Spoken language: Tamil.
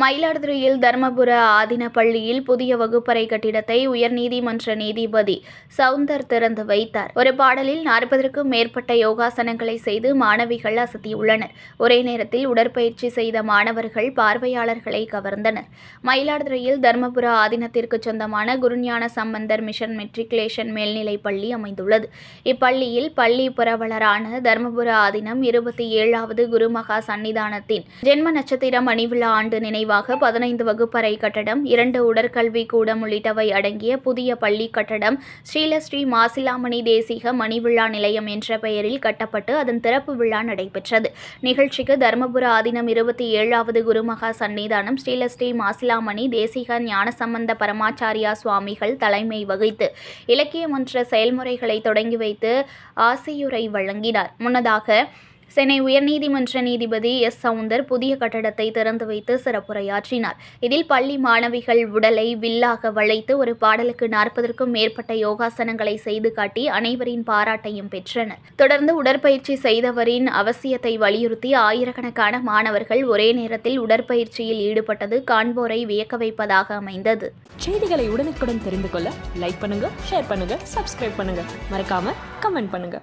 மயிலாடுதுறையில் தர்மபுர ஆதின பள்ளியில் புதிய வகுப்பறை கட்டிடத்தை உயர்நீதிமன்ற நீதிபதி சவுந்தர் திறந்து வைத்தார். ஒரு பாடலில் நாற்பதற்கும் மேற்பட்ட யோகாசனங்களை செய்து மாணவிகள் அசத்தியுள்ளனர். ஒரே நேரத்தில் உடற்பயிற்சி செய்த மாணவர்கள் பார்வையாளர்களை கவர்ந்தனர். மயிலாடுதுறையில் தர்மபுர ஆதினத்திற்கு சொந்தமான குருஞான சம்பந்தர் மிஷன் மெட்ரிகுலேஷன் மேல்நிலைப் பள்ளி அமைந்துள்ளது. இப்பள்ளியில் பள்ளி புரவலரான தர்மபுர ஆதீனம் இருபத்தி ஏழாவது குருமகா சன்னிதானத்தின் ஜென்ம நட்சத்திரம் அணிவிழா ஆண்டு நினைவாக பதினைந்து வகுப்பறை கட்டடம் இரண்டு உடற்கல்வி கூடம் உள்ளிட்டவை அடங்கிய புதிய பள்ளி கட்டடம் ஸ்ரீலஸ்ரீ மாசிலாமணி தேசிக மணிவிழா நிலையம் என்ற பெயரில் கட்டப்பட்டு அதன் திறப்பு விழா நடைபெற்றது. நிகழ்ச்சிக்கு தருமபுர ஆதீனம் இருபத்தி ஏழாவது குருமகா சன்னிதானம் ஸ்ரீலஸ்ரீ மாசிலாமணி தேசிக ஞானசம்பந்த பரமாச்சாரியா சுவாமிகள் தலைமை வகித்து இலக்கியமன்ற செயல்முறைகளை தொடங்கி வைத்து ஆசையுரை வழங்கினார். முன்னதாக சென்னை உயர்நீதிமன்ற நீதிபதி எஸ். சவுந்தர் புதிய கட்டடத்தை திறந்து வைத்து சிறப்புரையாற்றினார். இதில் பள்ளி மாணவிகள் உடலை வில்லாக வளைத்து ஒரு பாடலுக்கு நாற்பதற்கும் மேற்பட்ட யோகாசனங்களை செய்து காட்டி அனைவரின் பாராட்டையும் பெற்றனர். தொடர்ந்து உடற்பயிற்சி செய்தவரின் அவசியத்தை வலியுறுத்தி ஆயிரக்கணக்கான மாணவர்கள் ஒரே நேரத்தில் உடற்பயிற்சியில் ஈடுபட்டது காண்போரை வியக்க வைப்பதாக அமைந்தது. செய்திகளை உடனுக்குடன் தெரிந்து கொள்ள லைக் பண்ணுங்க ஷேர் பண்ணுங்க சப்ஸ்கிரைப் பண்ணுங்க. மறக்காம கமெண்ட் பண்ணுங்க.